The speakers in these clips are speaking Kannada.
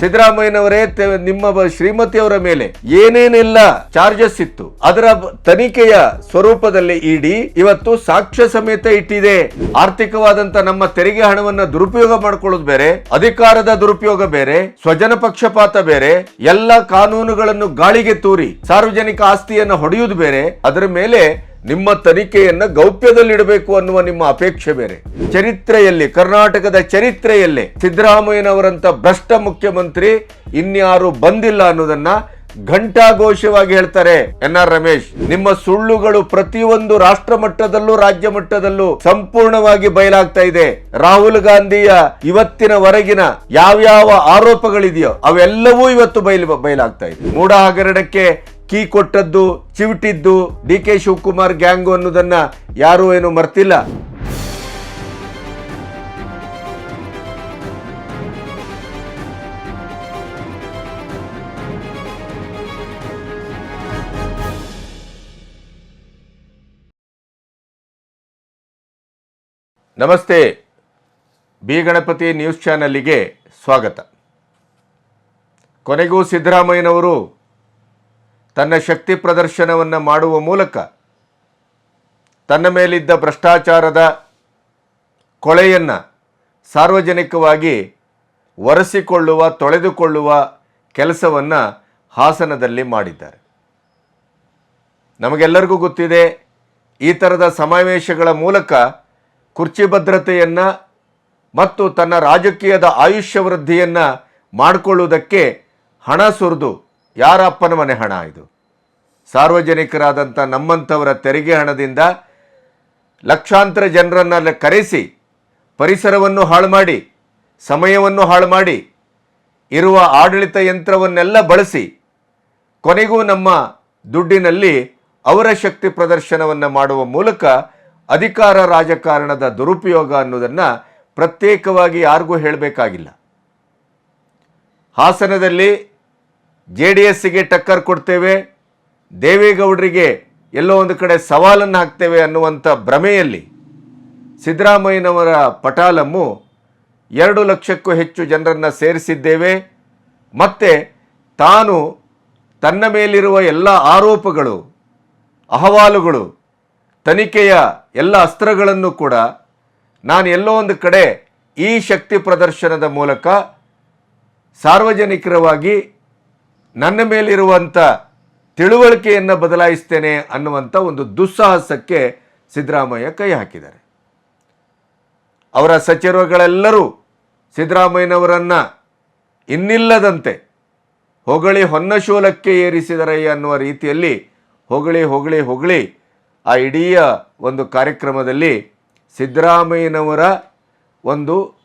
ಸಿದ್ದರಾಮಯ್ಯನವರೇ ನಿಮ್ಮ ಶ್ರೀಮತಿಯವರ ಮೇಲೆ ಏನೇನೆಲ್ಲ ಚಾರ್ಜಸ್ ಇತ್ತು. ಅದರ ತನಿಖೆಯ ಸ್ವರೂಪದಲ್ಲಿ ಇಡಿ ಇವತ್ತು ಸಾಕ್ಷ್ಯ ಸಮೇತ ಇಟ್ಟಿದೆ. ಆರ್ಥಿಕವಾದಂತ ನಮ್ಮ ತೆರಿಗೆ ಹಣವನ್ನ ದುರುಪಯೋಗ ಮಾಡಿಕೊಳ್ಳೋದು ಬೇರೆ, ಅಧಿಕಾರದ ದುರುಪಯೋಗ ಬೇರೆ, ಸ್ವಜನ ಪಕ್ಷಪಾತ ಬೇರೆ, ಎಲ್ಲ ಕಾನೂನುಗಳನ್ನು ಗಾಳಿಗೆ ತೂರಿ ಸಾರ್ವಜನಿಕ ಆಸ್ತಿಯನ್ನು ಹೊಡೆಯುವುದು ಬೇರೆ. ಅದರ ಮೇಲೆ ನಿಮ್ಮ ತನಿಖೆಯನ್ನು ಗೌಪ್ಯದಲ್ಲಿಡಬೇಕು ಅನ್ನುವ ನಿಮ್ಮ ಅಪೇಕ್ಷೆ ಬೇರೆ. ಚರಿತ್ರೆಯಲ್ಲಿ, ಕರ್ನಾಟಕದ ಚರಿತ್ರೆಯಲ್ಲಿ ಸಿದ್ದರಾಮಯ್ಯನವರಂತ ಭ್ರಷ್ಟ ಮುಖ್ಯಮಂತ್ರಿ ಇನ್ಯಾರು ಬಂದಿಲ್ಲ ಅನ್ನೋದನ್ನ ಘಂಟಾಘೋಷವಾಗಿ ಹೇಳ್ತಾರೆ ಎನ್ ಆರ್ ರಮೇಶ್. ನಿಮ್ಮ ಸುಳ್ಳುಗಳು ಪ್ರತಿಯೊಂದು ರಾಷ್ಟ್ರ ಮಟ್ಟದಲ್ಲೂ, ರಾಜ್ಯ ಮಟ್ಟದಲ್ಲೂ ಸಂಪೂರ್ಣವಾಗಿ ಬಯಲಾಗ್ತಾ ಇದೆ. ರಾಹುಲ್ ಗಾಂಧಿಯ ಇವತ್ತಿನವರೆಗಿನ ಯಾವ್ಯಾವ ಆರೋಪಗಳಿದೆಯೋ ಅವೆಲ್ಲವೂ ಇವತ್ತು ಬಯಲು ಬಯಲಾಗ್ತಾ ಇದೆ. ಮೂಡ ಹಗರಣಕ್ಕೆ ಕೀ ಕೊಟ್ಟದ್ದು, ಚಿವಿಟಿದ್ದು ಡಿ ಕೆ ಶಿವಕುಮಾರ್ ಗ್ಯಾಂಗು ಅನ್ನೋದನ್ನ ಯಾರು ಏನು ಮರ್ತಿಲ್ಲ. ನಮಸ್ತೆ. ಬಿ. ಗಣಪತಿ ನ್ಯೂಸ್ ಚಾನಲ್ಲಿಗೆ ಸ್ವಾಗತ. ಕೊನೆಗೂ ಸಿದ್ದರಾಮಯ್ಯನವರು ತನ್ನ ಶಕ್ತಿ ಪ್ರದರ್ಶನವನ್ನು ಮಾಡುವ ಮೂಲಕ ತನ್ನ ಮೇಲಿದ್ದ ಭ್ರಷ್ಟಾಚಾರದ ಕೊಳೆಯನ್ನು ಸಾರ್ವಜನಿಕವಾಗಿ ಒರೆಸಿಕೊಳ್ಳುವ, ತೊಳೆದುಕೊಳ್ಳುವ ಕೆಲಸವನ್ನು ಹಾಸನದಲ್ಲಿ ಮಾಡಿದ್ದಾರೆ. ನಮಗೆಲ್ಲರಿಗೂ ಗೊತ್ತಿದೆ, ಈ ಥರದ ಸಮಾವೇಶಗಳ ಮೂಲಕ ಕುರ್ಚಿ ಭದ್ರತೆಯನ್ನು ಮತ್ತು ತನ್ನ ರಾಜಕೀಯದ ಆಯುಷ್ಯ ವೃದ್ಧಿಯನ್ನು ಮಾಡಿಕೊಳ್ಳುವುದಕ್ಕೆ ಹಣ ಸುರಿದು ಯಾರ ಅಪ್ಪನ ಮನೆ ಹಣ ಇದು? ಸಾರ್ವಜನಿಕರಾದಂಥ ನಮ್ಮಂಥವರ ತೆರಿಗೆ ಹಣದಿಂದ ಲಕ್ಷಾಂತರ ಜನರನ್ನ ಕರೆಸಿ, ಪರಿಸರವನ್ನು ಹಾಳು ಮಾಡಿ ಸಮಯವನ್ನು ಹಾಳು ಮಾಡಿ ಇರುವ ಆಡಳಿತ ಯಂತ್ರವನ್ನೆಲ್ಲ ಬಳಸಿ, ಕೊನೆಗೂ ನಮ್ಮ ದುಡ್ಡಿನಲ್ಲಿ ಅವರ ಶಕ್ತಿ ಪ್ರದರ್ಶನವನ್ನು ಮಾಡುವ ಮೂಲಕ ಅಧಿಕಾರ ರಾಜಕಾರಣದ ದುರುಪಯೋಗ ಅನ್ನೋದನ್ನು ಪ್ರತ್ಯೇಕವಾಗಿ ಯಾರಿಗೂ ಹೇಳಬೇಕಾಗಿಲ್ಲ. ಹಾಸನದಲ್ಲಿ ಜೆ ಡಿ ಎಸ್ಸಿಗೆ ಟಕ್ಕರ್ ಕೊಡ್ತೇವೆ, ದೇವೇಗೌಡರಿಗೆ ಎಲ್ಲೋ ಒಂದು ಕಡೆ ಸವಾಲನ್ನು ಹಾಕ್ತೇವೆ ಅನ್ನುವಂಥ ಭ್ರಮೆಯಲ್ಲಿ ಸಿದ್ದರಾಮಯ್ಯನವರ ಪಟಾಲಮ್ಮು ಎರಡು ಲಕ್ಷಕ್ಕೂ ಹೆಚ್ಚು ಜನರನ್ನು ಸೇರಿಸಿದ್ದೇವೆ. ಮತ್ತು ತಾನು ತನ್ನ ಮೇಲಿರುವ ಎಲ್ಲ ಆರೋಪಗಳು, ಅಹವಾಲುಗಳು, ತನಿಖೆಯ ಎಲ್ಲ ಅಸ್ತ್ರಗಳನ್ನು ಕೂಡ ನಾನು ಎಲ್ಲೋ ಒಂದು ಕಡೆ ಈ ಶಕ್ತಿ ಪ್ರದರ್ಶನದ ಮೂಲಕ ಸಾರ್ವಜನಿಕರವಾಗಿ ನನ್ನ ಮೇಲಿರುವಂಥ ತಿಳುವಳಿಕೆಯನ್ನು ಬದಲಾಯಿಸ್ತೇನೆ ಅನ್ನುವಂಥ ಒಂದು ದುಸ್ಸಾಹಸಕ್ಕೆ ಸಿದ್ದರಾಮಯ್ಯ ಕೈ ಹಾಕಿದ್ದಾರೆ. ಅವರ ಸಚಿವರುಗಳೆಲ್ಲರೂ ಸಿದ್ದರಾಮಯ್ಯನವರನ್ನು ಇನ್ನಿಲ್ಲದಂತೆ ಹೊಗಳಿ ಹೊನ್ನಶೂಲಕ್ಕೆ ಏರಿಸಿದರೆ ಅನ್ನುವ ರೀತಿಯಲ್ಲಿ ಹೊಗಳಿ ಹೊಗಳಿ ಹೊಗಳಿ ಆ ಇಡೀ ಒಂದು ಕಾರ್ಯಕ್ರಮದಲ್ಲಿ ಸಿದ್ದರಾಮಯ್ಯನವರ ಒಂದು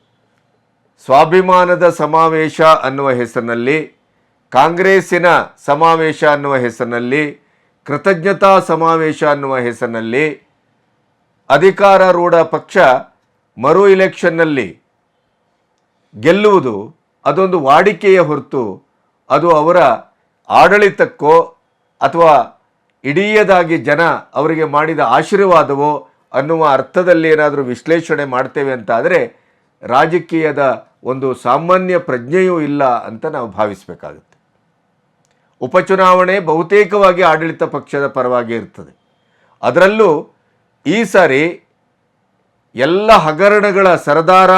ಸ್ವಾಭಿಮಾನದ ಸಮಾವೇಶ ಅನ್ನುವ ಹೆಸರಿನಲ್ಲಿ ಕಾಂಗ್ರೆಸ್ಸಿನ ಸಮಾವೇಶ ಅನ್ನುವ ಹೆಸರಿನಲ್ಲಿ, ಕೃತಜ್ಞತಾ ಸಮಾವೇಶ ಅನ್ನುವ ಹೆಸರಿನಲ್ಲಿ, ಅಧಿಕಾರಾರೂಢ ಪಕ್ಷ ಮರು ಇಲೆಕ್ಷನ್ನಲ್ಲಿ ಗೆಲ್ಲುವುದು ಅದೊಂದು ವಾಡಿಕೆಯ ಹೊರತು ಅದು ಅವರ ಆಡಳಿತಕ್ಕೋ ಅಥವಾ ಇಡೀಯದಾಗಿ ಜನ ಅವರಿಗೆ ಮಾಡಿದ ಆಶೀರ್ವಾದವೋ ಅನ್ನುವ ಅರ್ಥದಲ್ಲಿ ಏನಾದರೂ ವಿಶ್ಲೇಷಣೆ ಮಾಡ್ತೇವೆ ಅಂತ ಆದರೆ ರಾಜಕೀಯದ ಒಂದು ಸಾಮಾನ್ಯ ಪ್ರಜ್ಞೆಯೂ ಇಲ್ಲ ಅಂತ ನಾವು ಭಾವಿಸಬೇಕಾಗುತ್ತೆ. ಉಪಚುನಾವಣೆ ಬಹುತೇಕವಾಗಿ ಆಡಳಿತ ಪಕ್ಷದ ಪರವಾಗಿ ಇರ್ತದೆ. ಅದರಲ್ಲೂ ಈ ಸಾರಿ ಎಲ್ಲ ಹಗರಣಗಳ ಸರದಾರ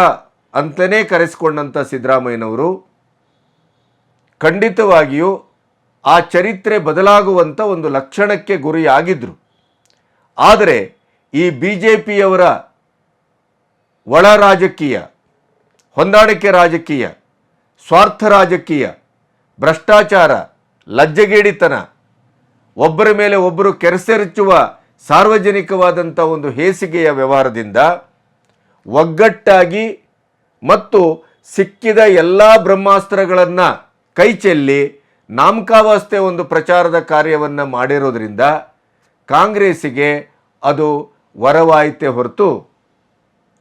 ಅಂತಲೇ ಕರೆಸಿಕೊಂಡಂಥ ಸಿದ್ದರಾಮಯ್ಯನವರು ಖಂಡಿತವಾಗಿಯೂ ಆ ಚರಿತ್ರೆ ಬದಲಾಗುವಂಥ ಒಂದು ಲಕ್ಷಣಕ್ಕೆ ಗುರಿಯಾಗಿದ್ದರು ಆದರೆ ಈ ಬಿ ಜೆ ಪಿಯವರ ಒಳ ರಾಜಕೀಯ ಹೊಂದಾಣಿಕೆ ರಾಜಕೀಯ, ಸ್ವಾರ್ಥ ರಾಜಕೀಯ, ಭ್ರಷ್ಟಾಚಾರ ಲಜ್ಜೆಗೇಡಿತನ. ಒಬ್ಬರ ಮೇಲೆ ಒಬ್ಬರು ಕೆರಸೆರಚುವ ಸಾರ್ವಜನಿಕವಾದಂಥ ಒಂದು ಹೇಸಿಗೆಯ ವ್ಯವಹಾರದಿಂದ ಒಗ್ಗಟ್ಟಾಗಿ ಮತ್ತು ಸಿಕ್ಕಿದ ಎಲ್ಲ ಬ್ರಹ್ಮಾಸ್ತ್ರಗಳನ್ನು ಕೈಚೆಲ್ಲಿ ನಾಮಕಾವಸ್ಥೆ ಒಂದು ಪ್ರಚಾರದ ಕಾರ್ಯವನ್ನು ಮಾಡಿರೋದರಿಂದ ಕಾಂಗ್ರೆಸ್ಸಿಗೆ ಅದು ವರವಾಯಿತೆ ಹೊರತು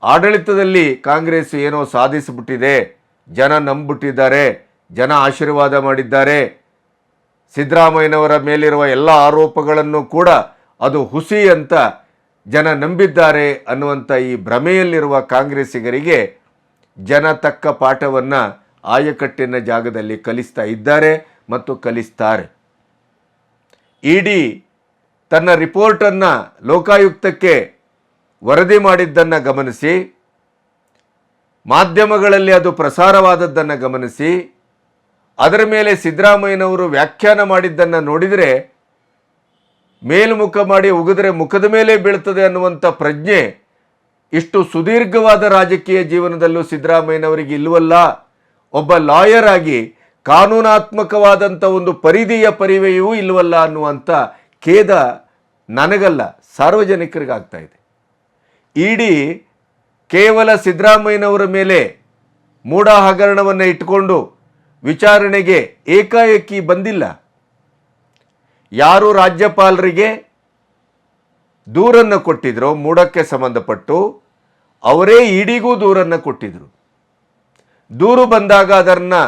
ಆಡಳಿತದಲ್ಲಿ ಕಾಂಗ್ರೆಸ್ ಏನೋ ಸಾಧಿಸಿಬಿಟ್ಟಿದೆ, ಜನ ನಂಬಿಬಿಟ್ಟಿದ್ದಾರೆ, ಜನ ಆಶೀರ್ವಾದ ಮಾಡಿದ್ದಾರೆ ಸಿದ್ದರಾಮಯ್ಯನವರ ಮೇಲಿರುವ ಎಲ್ಲ ಆರೋಪಗಳನ್ನು ಕೂಡ ಅದು ಹುಸಿ ಅಂತ ಜನ ನಂಬಿದ್ದಾರೆ ಅನ್ನುವಂಥ ಈ ಭ್ರಮೆಯಲ್ಲಿರುವ ಕಾಂಗ್ರೆಸ್ಸಿಗರಿಗೆ ಜನ ತಕ್ಕ ಪಾಠವನ್ನು ಆಯಕಟ್ಟಿನ ಜಾಗದಲ್ಲಿ ಕಲಿಸ್ತಾ ಇದ್ದಾರೆ ಮತ್ತು ಕಲಿಸ್ತಾರೆ. ಇಡಿ ತನ್ನ ರಿಪೋರ್ಟನ್ನು ಲೋಕಾಯುಕ್ತಕ್ಕೆ ವರದಿ ಮಾಡಿದ್ದನ್ನು ಗಮನಿಸಿ, ಮಾಧ್ಯಮಗಳಲ್ಲಿ ಅದು ಪ್ರಸಾರವಾದದ್ದನ್ನು ಗಮನಿಸಿ ಅದರ ಮೇಲೆ ಸಿದ್ದರಾಮಯ್ಯನವರು ವ್ಯಾಖ್ಯಾನ ಮಾಡಿದ್ದನ್ನು ನೋಡಿದರೆ ಮೇಲ್ಮುಖ ಮಾಡಿ ಉಗಿದ್ರೆ ಮುಖದ ಮೇಲೆ ಬೀಳ್ತದೆ ಅನ್ನುವಂಥ ಪ್ರಜ್ಞೆ ಇಷ್ಟು ಸುದೀರ್ಘವಾದ ರಾಜಕೀಯ ಜೀವನದಲ್ಲೂ ಸಿದ್ದರಾಮಯ್ಯನವರಿಗೆ ಇಲ್ಲವಲ್ಲ ಒಬ್ಬ ಲಾಯರ್ ಆಗಿ ಕಾನೂನಾತ್ಮಕವಾದಂಥ ಒಂದು ಪರಿಧಿಯ ಪರಿವೆಯೂ ಇಲ್ಲವಲ್ಲ ಅನ್ನುವಂಥ ಖೇದ ನನಗಲ್ಲ, ಸಾರ್ವಜನಿಕರಿಗಾಗ್ತಾ ಇದೆ. ಇಡೀ ಕೇವಲ ಸಿದ್ದರಾಮಯ್ಯನವರ ಮೇಲೆ ಮೂಢ ಹಗರಣವನ್ನು ಇಟ್ಕೊಂಡು ವಿಚಾರಣೆಗೆ ಏಕಾಏಕಿ ಬಂದಿಲ್ಲ. ಯಾರು ರಾಜ್ಯಪಾಲರಿಗೆ ದೂರನ್ನು ಕೊಟ್ಟಿದ್ರೋ, ಮೂಡಕ್ಕೆ ಸಂಬಂಧಪಟ್ಟು ಅವರೇ ಇಡಿಗೂ ದೂರನ್ನು ಕೊಟ್ಟಿದ್ರು. ದೂರು ಬಂದಾಗ ಅದನ್ನು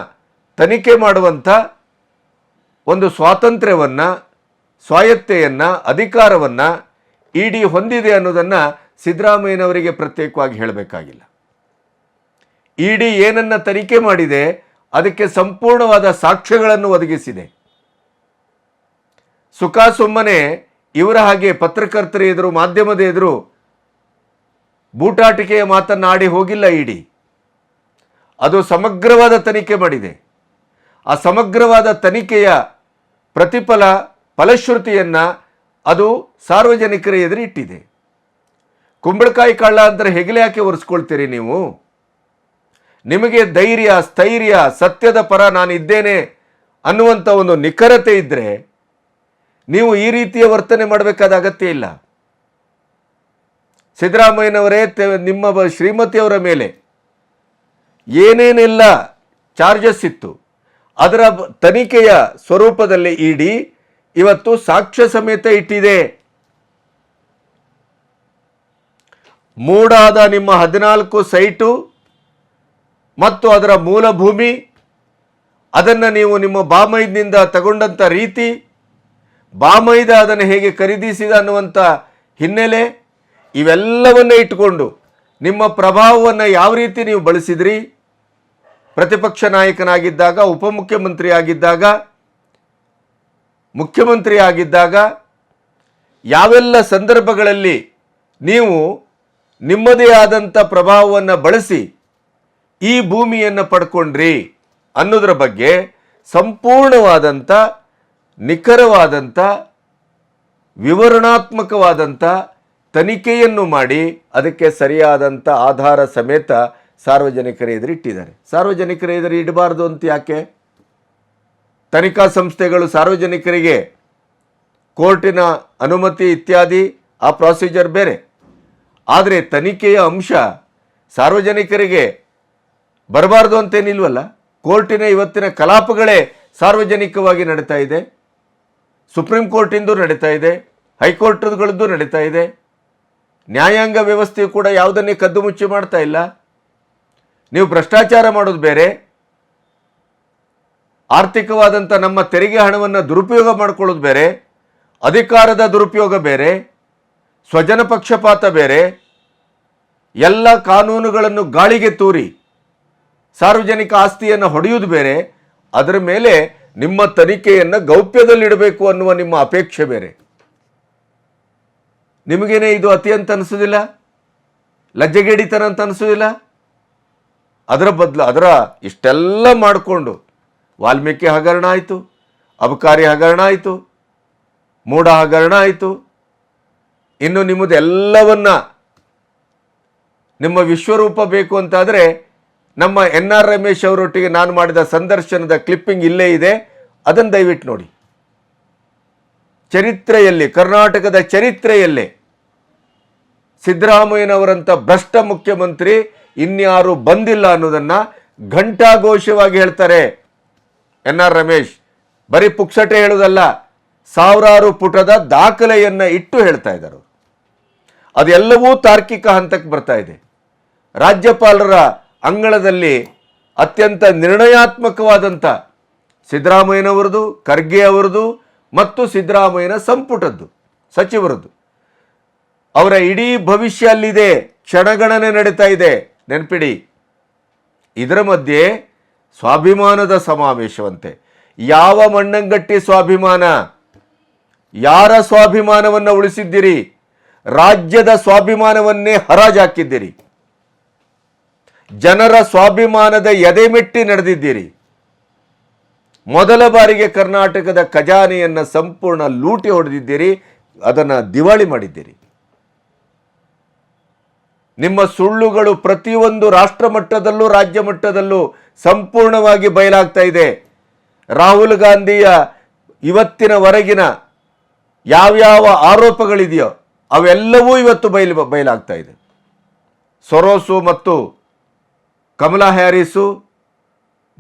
ತನಿಖೆ ಮಾಡುವಂಥ ಒಂದು ಸ್ವಾತಂತ್ರ್ಯವನ್ನು ಸ್ವಾಯತ್ತೆಯನ್ನು ಅಧಿಕಾರವನ್ನು ಇಡಿ ಹೊಂದಿದೆ ಅನ್ನೋದನ್ನು ಸಿದ್ದರಾಮಯ್ಯನವರಿಗೆ ಪ್ರತ್ಯೇಕವಾಗಿ ಹೇಳಬೇಕಾಗಿಲ್ಲ. ಇಡಿ ಏನನ್ನ ತನಿಖೆ ಮಾಡಿದೆ ಅದಕ್ಕೆ ಸಂಪೂರ್ಣವಾದ ಸಾಕ್ಷ್ಯಗಳನ್ನು ಒದಗಿಸಿದೆ. ಸುಖ ಸುಮ್ಮನೆ ಇವರ ಹಾಗೆ ಪತ್ರಕರ್ತರ ಎದುರು, ಮಾಧ್ಯಮದ ಎದುರು ಬೂಟಾಟಿಕೆಯ ಮಾತನ್ನಾಡಿ ಹೋಗಿಲ್ಲ ಇಡಿ. ಅದು ಸಮಗ್ರವಾದ ತನಿಖೆ ಮಾಡಿದೆ. ಆ ಸಮಗ್ರವಾದ ತನಿಖೆಯ ಪ್ರತಿಫಲ, ಫಲಶ್ರುತಿಯನ್ನು ಅದು ಸಾರ್ವಜನಿಕರ ಎದುರು ಇಟ್ಟಿದೆ. ಕುಂಬಳಕಾಯಿ ಕಳ್ಳ ಅಂದರೆ ಹೆಗಲೆ ಯಾಕೆ ಒರೆಸ್ಕೊಳ್ತೀರಿ ನೀವು? ನಿಮಗೆ ಧೈರ್ಯ, ಸ್ಥೈರ್ಯ, ಸತ್ಯದ ಪರ ನಾನಿದ್ದೇನೆ ಅನ್ನುವಂಥ ಒಂದು ನಿಖರತೆ ಇದ್ದರೆ ನೀವು ಈ ರೀತಿಯ ವರ್ತನೆ ಮಾಡಬೇಕಾದ ಅಗತ್ಯ ಇಲ್ಲ. ಸಿದ್ದರಾಮಯ್ಯನವರೇ ನಿಮ್ಮ ಶ್ರೀಮತಿಯವರ ಮೇಲೆ ಏನೇನೆಲ್ಲ ಚಾರ್ಜಸ್ ಇತ್ತು, ಅದರ ತನಿಖೆಯ ಸ್ವರೂಪದಲ್ಲಿ ಇಡಿ, ಇವತ್ತು ಸಾಕ್ಷ್ಯ ಸಮೇತ ಇಟ್ಟಿದೆ. ಮೂಡಾದ ನಿಮ್ಮ ಹದಿನಾಲ್ಕು ಸೈಟು ಮತ್ತು ಅದರ ಮೂಲಭೂಮಿ, ಅದನ್ನು ನೀವು ನಿಮ್ಮ ಬಾಮೈದ್ನಿಂದ ತಗೊಂಡಂಥ ರೀತಿ, ಬಾಮೈದ ಅದನ್ನು ಹೇಗೆ ಖರೀದಿಸಿದ ಅನ್ನುವಂಥ ಹಿನ್ನೆಲೆ ಇವೆಲ್ಲವನ್ನು ಇಟ್ಟುಕೊಂಡು ನಿಮ್ಮ ಪ್ರಭಾವವನ್ನು ಯಾವ ರೀತಿ ನೀವು ಬಳಸಿದ್ರಿ, ಪ್ರತಿಪಕ್ಷ ನಾಯಕನಾಗಿದ್ದಾಗ, ಉಪಮುಖ್ಯಮಂತ್ರಿ ಆಗಿದ್ದಾಗ, ಮುಖ್ಯಮಂತ್ರಿ ಆಗಿದ್ದಾಗ ಯಾವೆಲ್ಲ ಸಂದರ್ಭಗಳಲ್ಲಿ ನೀವು ನಿಮ್ಮದೇ ಆದಂಥ ಪ್ರಭಾವವನ್ನು ಬಳಸಿ ಈ ಭೂಮಿಯನ್ನು ಪಡ್ಕೊಂಡ್ರಿ ಅನ್ನೋದ್ರ ಬಗ್ಗೆ ಸಂಪೂರ್ಣವಾದಂಥ, ನಿಖರವಾದಂಥ, ವಿವರಣಾತ್ಮಕವಾದಂಥ ತನಿಖೆಯನ್ನು ಮಾಡಿ ಅದಕ್ಕೆ ಸರಿಯಾದಂಥ ಆಧಾರ ಸಮೇತ ಸಾರ್ವಜನಿಕರ ಎದುರು ಇಟ್ಟಿದ್ದಾರೆ. ಸಾರ್ವಜನಿಕರ ಎದುರು ಇಡಬಾರ್ದು ಅಂತ ಯಾಕೆ? ತನಿಖಾ ಸಂಸ್ಥೆಗಳು ಸಾರ್ವಜನಿಕರಿಗೆ ಕೋರ್ಟಿನ ಅನುಮತಿ ಇತ್ಯಾದಿ, ಆ ಪ್ರೊಸೀಜರ್ ಬೇರೆ. ಆದರೆ ತನಿಖೆಯ ಅಂಶ ಸಾರ್ವಜನಿಕರಿಗೆ ಬರಬಾರ್ದು ಅಂತೇನಿಲ್ವಲ್ಲ? ಕೋರ್ಟಿನ ಇವತ್ತಿನ ಕಲಾಪಗಳೇ ಸಾರ್ವಜನಿಕವಾಗಿ ನಡೀತಾ ಇದೆ. ಸುಪ್ರೀಂ ಕೋರ್ಟಿಂದು ನಡೀತಾ ಇದೆ. ಹೈಕೋರ್ಟ್ಗಳದ್ದು ನಡೀತಾ ಇದೆ. ನ್ಯಾಯಾಂಗ ವ್ಯವಸ್ಥೆಯು ಕೂಡ ಯಾವುದನ್ನೇ ಕದ್ದು ಮುಚ್ಚಿ ಮಾಡ್ತಾ ಇಲ್ಲ. ನೀವು ಭ್ರಷ್ಟಾಚಾರ ಮಾಡೋದು ಬೇರೆ. ಆರ್ಥಿಕವಾದಂಥ ನಮ್ಮ ತೆರಿಗೆ ಹಣವನ್ನು ದುರುಪಯೋಗ ಮಾಡ್ಕೊಳ್ಳೋದು ಬೇರೆ. ಅಧಿಕಾರದ ದುರುಪಯೋಗ ಬೇರೆ. ಸ್ವಜನ ಪಕ್ಷಪಾತ ಬೇರೆ. ಎಲ್ಲ ಕಾನೂನುಗಳನ್ನು ಗಾಳಿಗೆ ತೂರಿ. ಸಾರ್ವಜನಿಕ ಆಸ್ತಿಯನ್ನು ಹೊಡೆಯುವುದು ಬೇರೆ, ಅದರ ಮೇಲೆ ನಿಮ್ಮ ತನಿಖೆಯನ್ನು ಗೌಪ್ಯದಲ್ಲಿಡಬೇಕು ಅನ್ನುವ ನಿಮ್ಮ ಅಪೇಕ್ಷೆ ಬೇರೆ. ನಿಮಗೇನೆ ಇದು ಅತಿ ಅಂತ ಅನಿಸೋದಿಲ್ಲ? ಲಜ್ಜೆಗೇಡಿತನ ಅಂತ ಅನಿಸೋದಿಲ್ಲ? ಅದರ ಬದಲು, ಅದರ ಇಷ್ಟೆಲ್ಲ ಮಾಡಿಕೊಂಡು ವಾಲ್ಮೀಕಿ ಹಗರಣ ಆಯಿತು, ಅಬಕಾರಿ ಹಗರಣ ಆಯಿತು, ಮೂಢ ಹಗರಣ ಆಯಿತು. ಇನ್ನು ನಿಮ್ಮದೆಲ್ಲವನ್ನ ನಿಮ್ಮ ವಿಶ್ವರೂಪ ಬೇಕು ಅಂತಾದರೆ ನಮ್ಮ ಎನ್ ಆರ್ ರಮೇಶ್ ಅವರೊಟ್ಟಿಗೆ ನಾನು ಮಾಡಿದ ಸಂದರ್ಶನದ ಕ್ಲಿಪ್ಪಿಂಗ್ ಇಲ್ಲೇ ಇದೆ. ಅದನ್ನು ದಯವಿಟ್ಟು ನೋಡಿ. ಚರಿತ್ರೆಯಲ್ಲಿ, ಕರ್ನಾಟಕದ ಚರಿತ್ರೆಯಲ್ಲೇ ಸಿದ್ದರಾಮಯ್ಯನವರಂಥ ಭ್ರಷ್ಟ ಮುಖ್ಯಮಂತ್ರಿ ಇನ್ಯಾರು ಬಂದಿಲ್ಲ ಅನ್ನೋದನ್ನು ಘಂಟಾಘೋಷವಾಗಿ ಹೇಳ್ತಾರೆ ಎನ್ ಆರ್ ರಮೇಶ್. ಬರೀ ಪುಕ್ಸಟೆ ಹೇಳುವುದಲ್ಲ ಸಾವಿರಾರು ಪುಟದ ದಾಖಲೆಯನ್ನು ಇಟ್ಟು ಹೇಳ್ತಾ ಇದ್ದಾರೆ. ಅದೆಲ್ಲವೂ ತಾರ್ಕಿಕ ಹಂತಕ್ಕೆ ಬರ್ತಾ ಇದೆ. ರಾಜ್ಯಪಾಲರ ಅಂಗಳದಲ್ಲಿ ಅತ್ಯಂತ ನಿರ್ಣಯಾತ್ಮಕವಾದಂಥ ಸಿದ್ದರಾಮಯ್ಯನವರದು, ಖರ್ಗೆ ಅವರದು ಮತ್ತು ಸಿದ್ದರಾಮಯ್ಯನ ಸಂಪುಟದ್ದು, ಸಚಿವರದ್ದು. ಅವರ ಇಡೀ ಭವಿಷ್ಯ ಅಲ್ಲಿದೆ, ಕ್ಷಣಗಣನೆ ನಡೀತಾ ಇದೆ. ನೆನಪಿಡಿ, ಇದರ ಮಧ್ಯೆ ಸ್ವಾಭಿಮಾನದ ಸಮಾವೇಶವಂತೆ. ಯಾವ ಮಣ್ಣಂಗಟ್ಟಿ ಸ್ವಾಭಿಮಾನ? ಯಾರ ಸ್ವಾಭಿಮಾನವನ್ನು ಉಳಿಸಿದ್ದೀರಿ? ರಾಜ್ಯದ ಸ್ವಾಭಿಮಾನವನ್ನೇ ಹರಾಜಾಕಿದ್ದೀರಿ? ಜನರ ಸ್ವಾಭಿಮಾನದ ಎದೆಮೆಟ್ಟಿ ನಡೆದಿದ್ದೀರಿ. ಮೊದಲ ಬಾರಿಗೆ ಕರ್ನಾಟಕದ ಖಜಾನೆಯನ್ನು ಸಂಪೂರ್ಣ ಲೂಟಿ ಹೊಡೆದಿದ್ದೀರಿ, ಅದನ್ನು ದಿವಾಳಿ ಮಾಡಿದ್ದೀರಿ. ನಿಮ್ಮ ಸುಳ್ಳುಗಳು ಪ್ರತಿಯೊಂದು ರಾಷ್ಟ್ರ ಮಟ್ಟದಲ್ಲೂ ರಾಜ್ಯ ಮಟ್ಟದಲ್ಲೂ ಸಂಪೂರ್ಣವಾಗಿ ಬಯಲಾಗ್ತಾ ಇದೆ. ರಾಹುಲ್ ಗಾಂಧಿಯ ಇವತ್ತಿನವರೆಗಿನ ಯಾವ್ಯಾವ ಆರೋಪಗಳಿದೆಯೋ, ಅವೆಲ್ಲವೂ ಇವತ್ತು ಬಯಲು ಬಯಲಾಗ್ತಾ ಇದೆ. ಸೊರೋಸು ಮತ್ತು ಕಮಲಾ ಹ್ಯಾರಿಸು,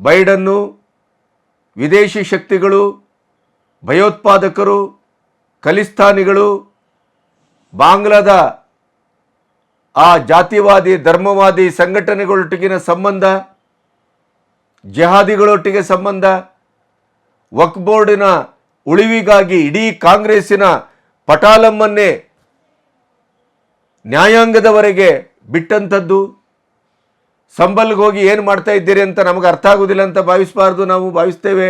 ಬೈಡನ್ನು, ವಿದೇಶಿ ಶಕ್ತಿಗಳು, ಭಯೋತ್ಪಾದಕರು, ಖಲಿಸ್ತಾನಿಗಳು, ಬಾಂಗ್ಲಾದ ಆ ಜಾತಿವಾದಿ, ಧರ್ಮವಾದಿ ಸಂಘಟನೆಗಳೊಟ್ಟಿಗಿನ ಸಂಬಂಧ, ಜಹಾದಿಗಳೊಟ್ಟಿಗೆ ಸಂಬಂಧ ವಕ್ ಬೋರ್ಡಿನ ಉಳಿವಿಗಾಗಿ ಇಡೀ ಕಾಂಗ್ರೆಸ್ಸಿನ ಪಟಾಲಮ್ಮನ್ನೇ ನ್ಯಾಯಾಂಗದವರೆಗೆ ಬಿಟ್ಟಂಥದ್ದು. ಸಂಬಲ್ಗೆ ಹೋಗಿ ಏನು ಮಾಡ್ತಾ ಇದ್ದೀರಿ ಅಂತ ನಮಗೆ ಅರ್ಥ ಆಗೋದಿಲ್ಲ ಅಂತ ಭಾವಿಸಬಾರ್ದು ನಾವು ಭಾವಿಸ್ತೇವೆ.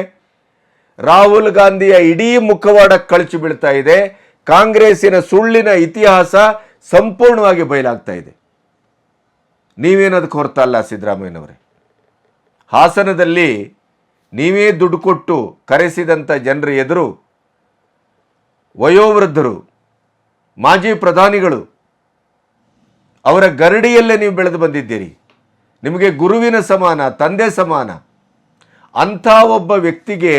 ರಾಹುಲ್ ಗಾಂಧಿಯ ಇಡೀ ಮುಖವಾಡ ಕಳಚಿ ಬೀಳ್ತಾ ಇದೆ. ಕಾಂಗ್ರೆಸ್ಸಿನ ಸುಳ್ಳಿನ ಇತಿಹಾಸ ಸಂಪೂರ್ಣವಾಗಿ ಬಯಲಾಗ್ತಾ ಇದೆ. ನೀವೇನದಕ್ಕೆ ಹೊರತಾ ಅಲ್ಲ ಸಿದ್ದರಾಮಯ್ಯನವರೇ? ಹಾಸನದಲ್ಲಿ ನೀವೇ ದುಡ್ಡು ಕೊಟ್ಟು ಕರೆಸಿದಂಥ ಜನರ ಎದುರು ವಯೋವೃದ್ಧರು, ಮಾಜಿ ಪ್ರಧಾನಿಗಳು, ಅವರ ಗರಡಿಯಲ್ಲೇ ನೀವು ಬೆಳೆದು ಬಂದಿದ್ದೀರಿ. ನಿಮಗೆ ಗುರುವಿನ ಸಮಾನ, ತಂದೆ ಸಮಾನ. ಅಂಥ ಒಬ್ಬ ವ್ಯಕ್ತಿಗೆ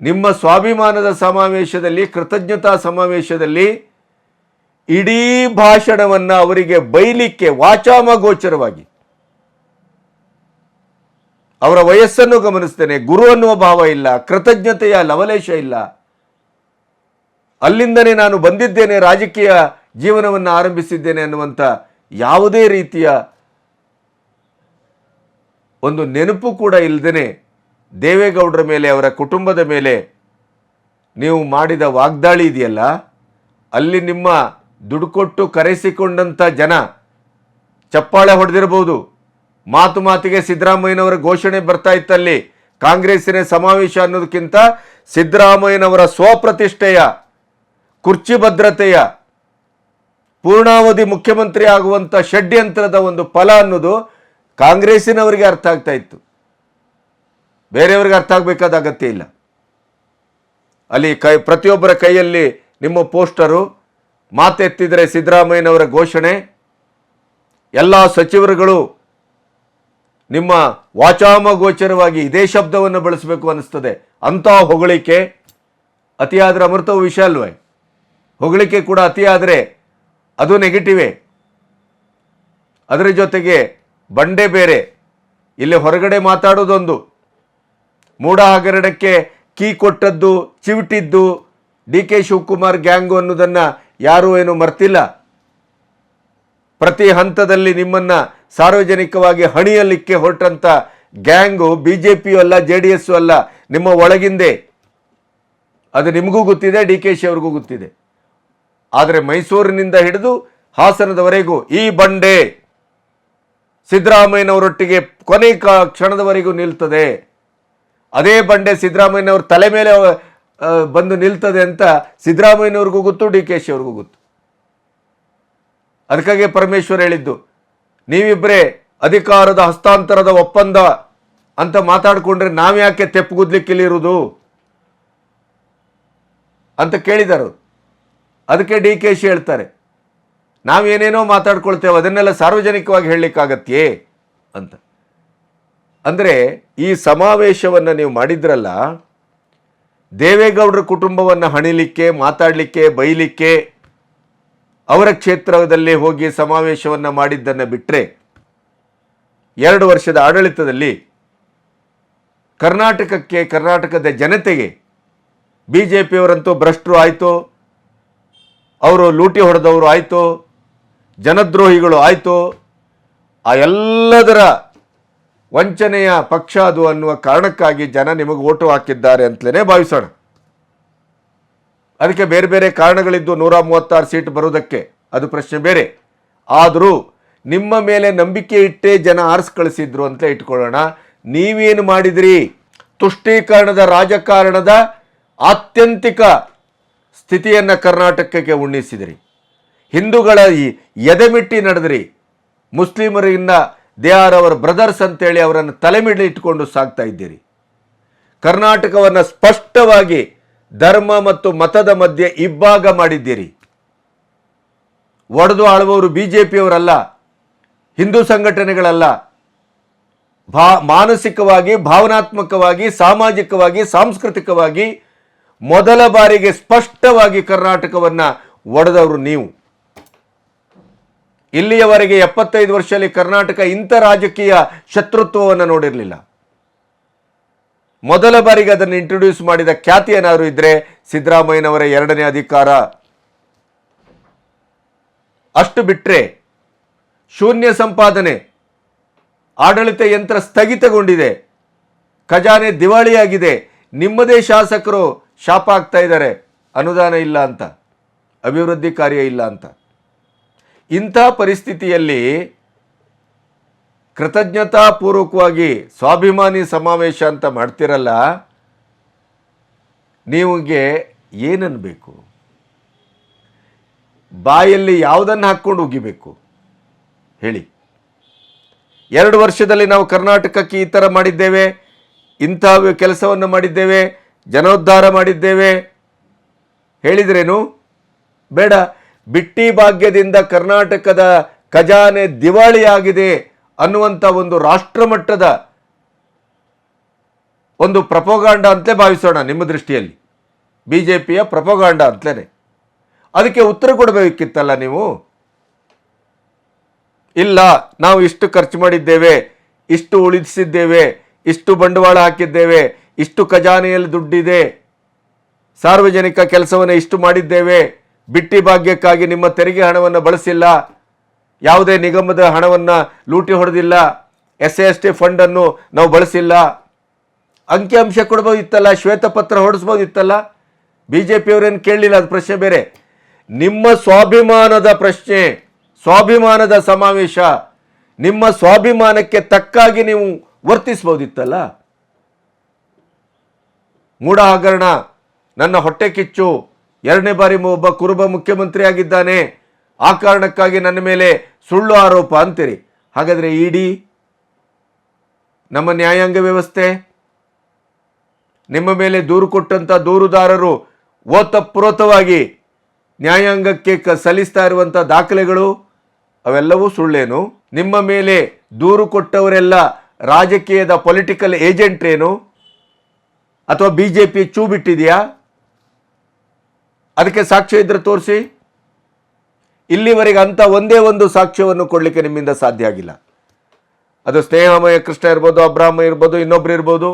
ನಿಮ್ಮ ಸ್ವಾಭಿಮಾನದ ಸಮಾವೇಶದಲ್ಲಿ, ಕೃತಜ್ಞತಾ ಸಮಾವೇಶದಲ್ಲಿ ಇಡೀ ಭಾಷಣವನ್ನು ಅವರಿಗೆ ಬೈಲಿಕ್ಕೆ ವಾಚಾಮಗೋಚರವಾಗಿ. ಅವರ ವಯಸ್ಸನ್ನು ಗಮನಿಸ್ತೇನೆ, ಗುರು ಅನ್ನುವ ಭಾವ ಇಲ್ಲ, ಕೃತಜ್ಞತೆಯ ಲವಲೇಶ ಇಲ್ಲ. ಅಲ್ಲಿಂದನೇ ನಾನು ಬಂದಿದ್ದೇನೆ, ರಾಜಕೀಯ ಜೀವನವನ್ನು ಆರಂಭಿಸಿದ್ದೇನೆ ಅನ್ನುವಂಥ ಯಾವುದೇ ರೀತಿಯ ಒಂದು ನೆನಪು ಕೂಡ ಇಲ್ಲದೇ ದೇವೇಗೌಡರ ಮೇಲೆ, ಅವರ ಕುಟುಂಬದ ಮೇಲೆ ನೀವು ಮಾಡಿದ ವಾಗ್ದಾಳಿ ಇದೆಯಲ್ಲ, ಅಲ್ಲಿ ನಿಮ್ಮ ದುಡ್ಡು ಕೊಟ್ಟು ಕರೆಸಿಕೊಂಡಂಥ ಜನ ಚಪ್ಪಾಳೆ ಹೊಡೆದಿರಬಹುದು ಮಾತು ಮಾತಿಗೆ ಸಿದ್ದರಾಮಯ್ಯನವರ ಘೋಷಣೆ ಬರ್ತಾ ಇತ್ತಲ್ಲಿ, ಕಾಂಗ್ರೆಸ್ಸಿನ ಸಮಾವೇಶ ಅನ್ನೋದಕ್ಕಿಂತ ಸಿದ್ದರಾಮಯ್ಯನವರ ಸ್ವಪ್ರತಿಷ್ಠೆಯ, ಕುರ್ಚಿ ಭದ್ರತೆಯ, ಪೂರ್ಣಾವಧಿ ಮುಖ್ಯಮಂತ್ರಿ ಆಗುವಂಥ ಷಡ್ಯಂತ್ರದ ಒಂದು ಫಲ ಅನ್ನೋದು ಕಾಂಗ್ರೆಸ್ಸಿನವರಿಗೆ ಅರ್ಥ ಆಗ್ತಾ ಇತ್ತು. ಬೇರೆಯವ್ರಿಗೆ ಅರ್ಥ ಆಗಬೇಕಾದ ಅಗತ್ಯ ಇಲ್ಲ. ಅಲ್ಲಿ ಕೈ, ಪ್ರತಿಯೊಬ್ಬರ ಕೈಯಲ್ಲಿ ನಿಮ್ಮ ಪೋಸ್ಟರು, ಮಾತೆತ್ತಿದರೆ ಸಿದ್ದರಾಮಯ್ಯನವರ ಘೋಷಣೆ, ಎಲ್ಲ ಸಚಿವರುಗಳು ನಿಮ್ಮ ವಾಚಾಮಗೋಚರವಾಗಿ ಇದೇ ಶಬ್ದವನ್ನು ಬಳಸಬೇಕು ಅನ್ನಿಸ್ತದೆ. ಅಂಥ ಹೊಗಳಿಕೆ ಅತಿಯಾದರೆ ಅಮೃತವು ವಿಷ ಅಲ್ವೇ ಹೊಗಳಿಕೆ ಕೂಡ ಅತಿಯಾದರೆ ಅದು ನೆಗೆಟಿವೇ ಅದರ ಜೊತೆಗೆ ಬಂಡೆ ಬೇರೆ. ಇಲ್ಲಿ ಹೊರಗಡೆ ಮಾತಾಡೋದೊಂದು. ಮೂಡ ಹಗರಣಕ್ಕೆ ಕೀ ಕೊಟ್ಟದ್ದು, ಚಿವಿಟಿದ್ದು, ಡಿ ಕೆ ಶಿವಕುಮಾರ್ ಗ್ಯಾಂಗು ಅನ್ನೋದನ್ನು ಯಾರೂ ಏನು ಮರ್ತಿಲ್ಲ. ಪ್ರತಿ ಹಂತದಲ್ಲಿ ನಿಮ್ಮನ್ನು ಸಾರ್ವಜನಿಕವಾಗಿ ಹಣಿಯಲಿಕ್ಕೆ ಹೊರಟಂಥ ಗ್ಯಾಂಗು ಬಿ ಜೆ ಪಿಯು ಅಲ್ಲ ಜೆ ಡಿ ಎಸ್ಸು ಅಲ್ಲ, ನಿಮ್ಮ ಒಳಗಿಂದೆ. ಅದು ನಿಮಗೂ ಗೊತ್ತಿದೆ, ಡಿ ಕೆ ಶಿ ಅವ್ರಿಗೂ ಗೊತ್ತಿದೆ. ಆದರೆ ಮೈಸೂರಿನಿಂದ ಹಿಡಿದು ಹಾಸನದವರೆಗೂ ಈ ಬಂಡೆ. ಸಿದ್ದರಾಮಯ್ಯನವರೊಟ್ಟಿಗೆ ಕೊನೆ ಕ್ಷಣದವರೆಗೂ ನಿಲ್ತದೆ. ಅದೇ ಬಂಡೆ ಸಿದ್ದರಾಮಯ್ಯನವ್ರ ತಲೆ ಮೇಲೆ ಬಂದು ನಿಲ್ತದೆ ಅಂತ ಸಿದ್ದರಾಮಯ್ಯನವ್ರಿಗೂ ಗೊತ್ತು ಡಿ ಕೆ ಶಿ ಅವ್ರಿಗೂ ಗೊತ್ತು. ಅದಕ್ಕಾಗಿ ಪರಮೇಶ್ವರ್ ಹೇಳಿದ್ದು ನೀವಿಬ್ಬರೇ ಅಧಿಕಾರದ ಹಸ್ತಾಂತರದ ಒಪ್ಪಂದ ಅಂತ ಮಾತಾಡಿಕೊಂಡ್ರೆ ನಾವ್ಯಾಕೆ ತೆಪ್ಪುಗುದ್ಲಿಕ್ಕಿಲ್ಲಿರುವುದು ಅಂತ ಕೇಳಿದರು ಅದಕ್ಕೆ ಡಿ ಕೆ ಶಿ ಹೇಳ್ತಾರೆ. ನಾವೇನೇನೋ ಮಾತಾಡ್ಕೊಳ್ತೇವೆ, ಅದನ್ನೆಲ್ಲ ಸಾರ್ವಜನಿಕವಾಗಿ ಹೇಳಲಿಕ್ಕಾಗತ್ಯೇ? ಅಂತ. ಅಂದರೆ, ಈ ಸಮಾವೇಶವನ್ನು ನೀವು ಮಾಡಿದ್ರಲ್ಲ, ದೇವೇಗೌಡರ ಕುಟುಂಬವನ್ನು ಹಣಿಲಿಕ್ಕೆ, ಮಾತಾಡಲಿಕ್ಕೆ, ಬೈಲಿಕ್ಕೆ, ಅವರ ಕ್ಷೇತ್ರದಲ್ಲಿ ಹೋಗಿ ಸಮಾವೇಶವನ್ನು ಮಾಡಿದ್ದನ್ನು ಬಿಟ್ಟರೆ ಎರಡು ವರ್ಷದ ಆಡಳಿತದಲ್ಲಿ ಕರ್ನಾಟಕಕ್ಕೆ, ಕರ್ನಾಟಕದ ಜನತೆಗೆ ಬಿ ಜೆ ಪಿಯವರಂತೂ ಭ್ರಷ್ಟರು ಆಯಿತು, ಅವರು ಲೂಟಿ ಹೊಡೆದವರು ಆಯಿತು ಜನದ್ರೋಹಿಗಳು ಆಯಿತು. ಆ ಎಲ್ಲದರ ವಂಚನೆಯ ಪಕ್ಷ ಅದು ಅನ್ನುವ ಕಾರಣಕ್ಕಾಗಿ ಜನ ನಿಮಗೆ ಓಟು ಹಾಕಿದ್ದಾರೆ ಅಂತಲೇ ಭಾವಿಸೋಣ. ಅದಕ್ಕೆ ಬೇರೆ ಬೇರೆ ಕಾರಣಗಳಿದ್ದು ನೂರ ಮೂವತ್ತಾರು ಸೀಟ್ ಬರೋದಕ್ಕೆ ಅದು ಪ್ರಶ್ನೆ ಬೇರೆ. ಆದರೂ ನಿಮ್ಮ ಮೇಲೆ ನಂಬಿಕೆ ಇಟ್ಟೇ ಜನ ಆರಿಸ್ ಕಳಿಸಿದ್ರು ಅಂತ ಇಟ್ಕೊಳ್ಳೋಣ ನೀವೇನು ಮಾಡಿದ್ರಿ? ತುಷ್ಟೀಕರಣದ ರಾಜಕಾರಣದ ಆತ್ಯಂತಿಕ ಸ್ಥಿತಿಯನ್ನು ಕರ್ನಾಟಕಕ್ಕೆ ಉಣ್ಣಿಸಿದಿರಿ. ಹಿಂದೂಗಳ ಈ ಎದೆಮಿಟ್ಟಿ ನಡೆದ್ರಿ. ಮುಸ್ಲಿಮರಿಂದ ದೇ ಆರ್ ಅವರ್ ಬ್ರದರ್ಸ್ ಅಂತೇಳಿ ಅವರನ್ನು ತಲೆಮಿಡಿ ಇಟ್ಕೊಂಡು ಸಾಕ್ತಾ ಇದ್ದೀರಿ. ಕರ್ನಾಟಕವನ್ನು ಸ್ಪಷ್ಟವಾಗಿ ಧರ್ಮ ಮತ್ತು ಮತದ ಮಧ್ಯೆ ಇಬ್ಬಾಗ ಮಾಡಿದ್ದೀರಿ. ಒಡೆದು ಆಳುವವರು ಬಿ ಜೆ ಪಿಯವರಲ್ಲ ಹಿಂದೂ ಸಂಘಟನೆಗಳಲ್ಲ. ಭಾ, ಮಾನಸಿಕವಾಗಿ, ಭಾವನಾತ್ಮಕವಾಗಿ, ಸಾಮಾಜಿಕವಾಗಿ, ಸಾಂಸ್ಕೃತಿಕವಾಗಿ ಮೊದಲ ಬಾರಿಗೆ ಸ್ಪಷ್ಟವಾಗಿ ಕರ್ನಾಟಕವನ್ನು ಒಡೆದವರು ನೀವು. ಇಲ್ಲಿಯವರೆಗೆ ಎಪ್ಪತ್ತೈದು ವರ್ಷದಲ್ಲಿ ಕರ್ನಾಟಕ ಇಂಥ ರಾಜಕೀಯ ಶತ್ರುತ್ವವನ್ನು ನೋಡಿರಲಿಲ್ಲ. ಮೊದಲ ಬಾರಿಗೆ ಅದನ್ನು ಇಂಟ್ರೊಡ್ಯೂಸ್ ಮಾಡಿದ ಖ್ಯಾತಿ ಏನಾದರೂ ಇದ್ರೆ ಸಿದ್ದರಾಮಯ್ಯನವರ ಎರಡನೇ ಅಧಿಕಾರ. ಅಷ್ಟು ಬಿಟ್ಟರೆ ಶೂನ್ಯ ಸಂಪಾದನೆ, ಆಡಳಿತ ಯಂತ್ರ ಸ್ಥಗಿತಗೊಂಡಿದೆ, ಖಜಾನೆ ದಿವಾಳಿಯಾಗಿದೆ, ನಿಮ್ಮದೇ ಶಾಸಕರು ಶಾಪ ಆಗ್ತಾ ಇದ್ದಾರೆ, ಅನುದಾನ ಇಲ್ಲ ಅಂತ, ಅಭಿವೃದ್ಧಿ ಕಾರ್ಯ ಇಲ್ಲ ಅಂತ. ಇಂಥ ಪರಿಸ್ಥಿತಿಯಲ್ಲಿ ಕೃತಜ್ಞತಾಪೂರ್ವಕವಾಗಿ ಸ್ವಾಭಿಮಾನಿ ಸಮಾವೇಶ ಅಂತ ಮಾಡ್ತಿರಲ್ಲ ನಿಮಗೆ ಏನನ್ನಬೇಕು ಬಾಯಲ್ಲಿ ಯಾವುದನ್ನು ಹಾಕ್ಕೊಂಡು ಉಗಿಬೇಕು? ಹೇಳಿ. ಎರಡು ವರ್ಷದಲ್ಲಿ ನಾವು ಕರ್ನಾಟಕಕ್ಕೆ ಈ ಥರ ಮಾಡಿದ್ದೇವೆ, ಇಂಥ ಕೆಲಸವನ್ನು ಮಾಡಿದ್ದೇವೆ, ಜನೋದ್ಧಾರ ಮಾಡಿದ್ದೇವೆ. ಹೇಳಿದ್ರೇನು? ಬೇಡ. ಬಿಟ್ಟಿ ಭಾಗ್ಯದಿಂದ ಕರ್ನಾಟಕದ ಖಜಾನೆ ದಿವಾಳಿಯಾಗಿದೆ ಅನ್ನುವಂಥ ಒಂದು ರಾಷ್ಟ್ರಮಟ್ಟದ ಒಂದು ಪ್ರಪೋಗಾಂಡ ಅಂತಲೇ ಭಾವಿಸೋಣ ನಿಮ್ಮ ದೃಷ್ಟಿಯಲ್ಲಿ. ಬಿ ಜೆ ಪಿಯ ಪ್ರಪೋಗಾಂಡ ಅಂತಲೇ ಅದಕ್ಕೆ ಉತ್ತರ ಕೊಡಬೇಕಿತ್ತಲ್ಲ ನೀವು? ಇಲ್ಲ, ನಾವು ಇಷ್ಟು ಖರ್ಚು ಮಾಡಿದ್ದೇವೆ, ಇಷ್ಟು ಉಳಿಸಿದ್ದೇವೆ, ಇಷ್ಟು ಬಂಡವಾಳ ಹಾಕಿದ್ದೇವೆ, ಇಷ್ಟು ಖಜಾನೆಯಲ್ಲಿ ದುಡ್ಡಿದೆ, ಸಾರ್ವಜನಿಕ ಕೆಲಸವನ್ನು ಇಷ್ಟು ಮಾಡಿದ್ದೇವೆ ಬಿಟ್ಟಿ ಭಾಗ್ಯಕ್ಕಾಗಿ ನಿಮ್ಮ ತೆರಿಗೆ ಹಣವನ್ನು ಬಳಸಿಲ್ಲ, ಯಾವುದೇ ನಿಗಮದ ಹಣವನ್ನು ಲೂಟಿ ಹೊಡೆದಿಲ್ಲ, ಎಸ್ ಎ ಎಸ್ ಟಿ ಫಂಡನ್ನು ನಾವು ಬಳಸಿಲ್ಲ. ಅಂಕಿಅಂಶ ಕೊಡ್ಬೋದಿತ್ತಲ್ಲ ಶ್ವೇತಪತ್ರ ಹೊಡಿಸ್ಬೋದಿತ್ತಲ್ಲ ಬಿ ಜೆ ಪಿಯವರೇನು ಕೇಳಲಿಲ್ಲ, ಅದು ಪ್ರಶ್ನೆ ಬೇರೆ. ನಿಮ್ಮ ಸ್ವಾಭಿಮಾನದ ಪ್ರಶ್ನೆ, ಸ್ವಾಭಿಮಾನದ ಸಮಾವೇಶ, ನಿಮ್ಮ ಸ್ವಾಭಿಮಾನಕ್ಕೆ ತಕ್ಕಾಗಿ ನೀವು ವರ್ತಿಸ್ಬೋದಿತ್ತಲ್ಲ? ಮೂಢ ಹಗರಣ, ನನ್ನ ಹೊಟ್ಟೆ ಕಿಚ್ಚು ಎರಡನೇ ಬಾರಿ ಒಬ್ಬ ಕುರುಬ ಮುಖ್ಯಮಂತ್ರಿ ಆಗಿದ್ದಾನೆ ಆ ಕಾರಣಕ್ಕಾಗಿ ನನ್ನ ಮೇಲೆ ಸುಳ್ಳು ಆರೋಪ, ಅಂತೀರಿ. ಹಾಗಾದರೆ ಇಡಿ. ನಮ್ಮ ನ್ಯಾಯಾಂಗ ವ್ಯವಸ್ಥೆ. ನಿಮ್ಮ ಮೇಲೆ ದೂರು ಕೊಟ್ಟಂಥ ದೂರುದಾರರು ಓತಪ್ರೋತವಾಗಿ ನ್ಯಾಯಾಂಗಕ್ಕೆ ಕ ಸಲ್ಲಿಸ್ತಾ ಇರುವಂಥ ದಾಖಲೆಗಳು, ಅವೆಲ್ಲವೂ ಸುಳ್ಳೇನು? ನಿಮ್ಮ ಮೇಲೆ ದೂರು ಕೊಟ್ಟವರೆಲ್ಲ ರಾಜಕೀಯದ ಪೊಲಿಟಿಕಲ್ ಏಜೆಂಟ್ರೇನು ಅಥವಾ ಬಿ ಜೆ ಪಿ ಚೂ ಬಿಟ್ಟಿದೆಯಾ ಅದಕ್ಕೆ ಸಾಕ್ಷ್ಯ ಇದ್ರೆ ತೋರಿಸಿ. ಇಲ್ಲಿವರೆಗೆ ಅಂಥ ಒಂದೇ ಒಂದು ಸಾಕ್ಷ್ಯವನ್ನು ಕೊಡಲಿಕ್ಕೆ ನಿಮ್ಮಿಂದ ಸಾಧ್ಯ ಆಗಿಲ್ಲ. ಅದು ಸ್ನೇಹಮಯ ಕೃಷ್ಣ ಇರ್ಬೋದು, ಅಬ್ರಾಹ್ಮ ಇರ್ಬೋದು, ಇನ್ನೊಬ್ರು ಇರ್ಬೋದು.